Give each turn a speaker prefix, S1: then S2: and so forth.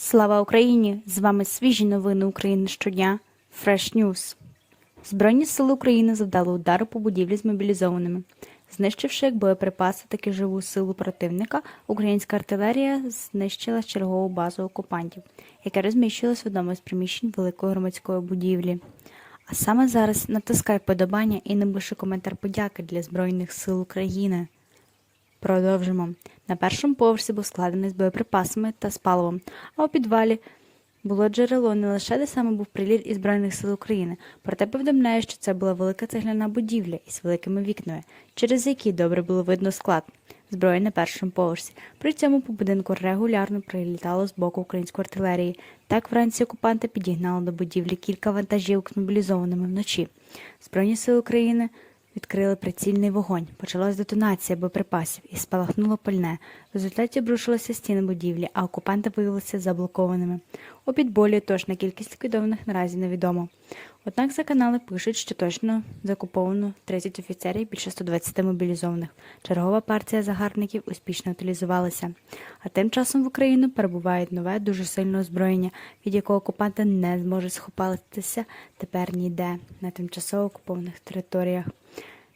S1: Слава Україні! З вами свіжі новини України щодня. Fresh News. Збройні сили України завдали удару по будівлі з мобілізованими. Знищивши як боєприпаси, так і живу силу противника, українська артилерія знищила чергову базу окупантів, яка розміщувалась в одному з приміщень великої громадської будівлі. А саме зараз натискай подобання і напиши коментар подяки для Збройних сил України. Продовжимо. На першому поверсі був складений з боєприпасами та з паливом, а у підвалі було джерело не лише де саме був приліт із Збройних сил України, проте повідомляє, що це була велика цегляна будівля із великими вікнами, через які добре було видно склад зброї на першому поверсі. При цьому по будинку регулярно прилітало з боку української артилерії. Так вранці окупанти підігнали до будівлі кілька вантажівок з мобілізованими вночі. Збройні сили України відкрили прицільний вогонь. Почалась детонація боєприпасів і спалахнуло пальне. В результаті обрушилися стіни будівлі, а окупанти виявилися заблокованими. У підболі точна кількість ліквідованих наразі невідомо. Однак за канали пишуть, що точно закуповано 30 офіцерів більше 120 мобілізованих. Чергова партія загарбників успішно утилізувалася. А тим часом в Україну перебуває нове дуже сильне озброєння, від якого окупанти не зможуть схопитися тепер ніде на тимчасово окупованих територіях.